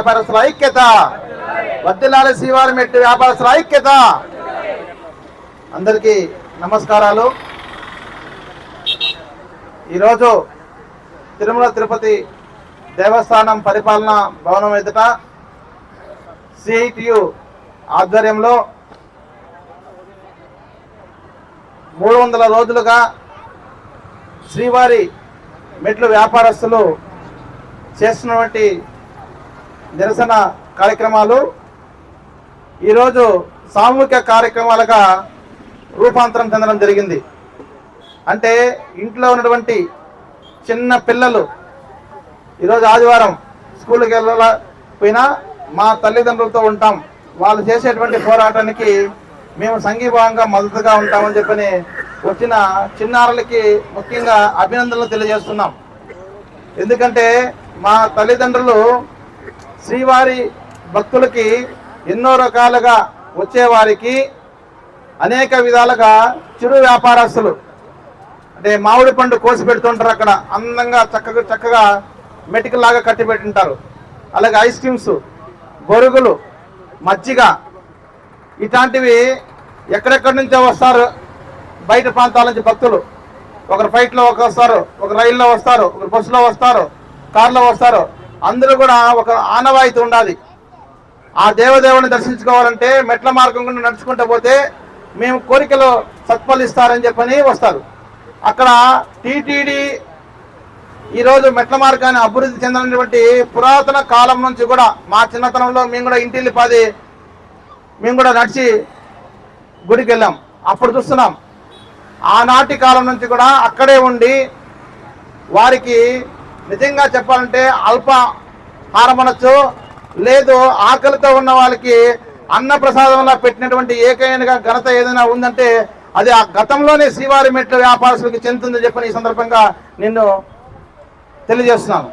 వ్యాపారస్తుల ఐక్యత. వద్దిలాల శ్రీవారి మెట్టు వ్యాపారస్తుల ఐక్యత. అందరికీ నమస్కారాలు. ఈరోజు తిరుమల తిరుపతి దేవస్థానం పరిపాలన భవనం ఎదుట సిఐటియు ఆధ్వర్యంలో మూడు వందల రోజులుగా శ్రీవారి మెట్లు వ్యాపారస్తులు చేస్తున్నటువంటి నిరసన కార్యక్రమాలు. ఈరోజు సామూహిక కార్యక్రమాలుగా రూపాంతరం చెందడం జరిగింది. అంటే ఇంట్లో ఉన్నటువంటి చిన్న పిల్లలు ఈరోజు ఆదివారం స్కూల్కి వెళ్ళకపోయినా మా తల్లిదండ్రులతో ఉంటాం. వాళ్ళు చేసేటువంటి పోరాటానికి మేము సంఘీభావంగా మద్దతుగా ఉంటామని చెప్పని వచ్చిన చిన్నారులకి ముఖ్యంగా అభినందనలు తెలియజేస్తున్నాం. ఎందుకంటే మా తల్లిదండ్రులు శ్రీవారి భక్తులకి ఎన్నో రకాలుగా వచ్చేవారికి అనేక విధాలుగా చిరు వ్యాపారస్తులు అంటే మామిడి పండు కోసి పెడుతుంటారు అక్కడ అందంగా చక్కగా చక్కగా మెటికలాగా కట్టి పెట్టింటారు. అలాగే ఐస్ క్రీమ్స్ బొరుగులు మజ్జిగ ఇట్లాంటివి ఎక్కడెక్కడి నుంచో వస్తారు. బయట ప్రాంతాల నుంచి భక్తులు. ఒకరు ఫ్లైట్లో ఒక వస్తారు ఒక రైల్లో వస్తారు ఒకరు బస్సులో వస్తారు కార్లో వస్తారు. అందరూ కూడా ఒక ఆనవాయితీ ఉండాలి. ఆ దేవదేవుని దర్శించుకోవాలంటే మెట్ల మార్గం గుండా నడుచుకుంటూ పోతే మేము కోరికలు సత్ఫలిస్తారని చెప్పని వస్తారు. అక్కడ టీటీడీ ఈరోజు మెట్ల మార్గాన్ని అభివృద్ధి చెందినటువంటి పురాతన కాలం నుంచి కూడా మా చిన్నతనంలో మేము కూడా ఇంటిల్లి పది మేము కూడా నడిచి గుడికి వెళ్ళాం. అప్పుడు చూస్తున్నాం. ఆనాటి కాలం నుంచి కూడా అక్కడే ఉండి వారికి నిజంగా చెప్పాలంటే అల్ప హారమనొచ్చు లేదు ఆకలితో ఉన్న వాళ్ళకి అన్న ప్రసాదంలో పెట్టినటువంటి ఏకైన ఘనత ఏదైనా ఉందంటే అది ఆ గతంలోనే శ్రీవారి మెట్ల వ్యాపారస్తులకు చెందుతుందని చెప్పని ఈ సందర్భంగా నిన్ను తెలియజేస్తున్నాను.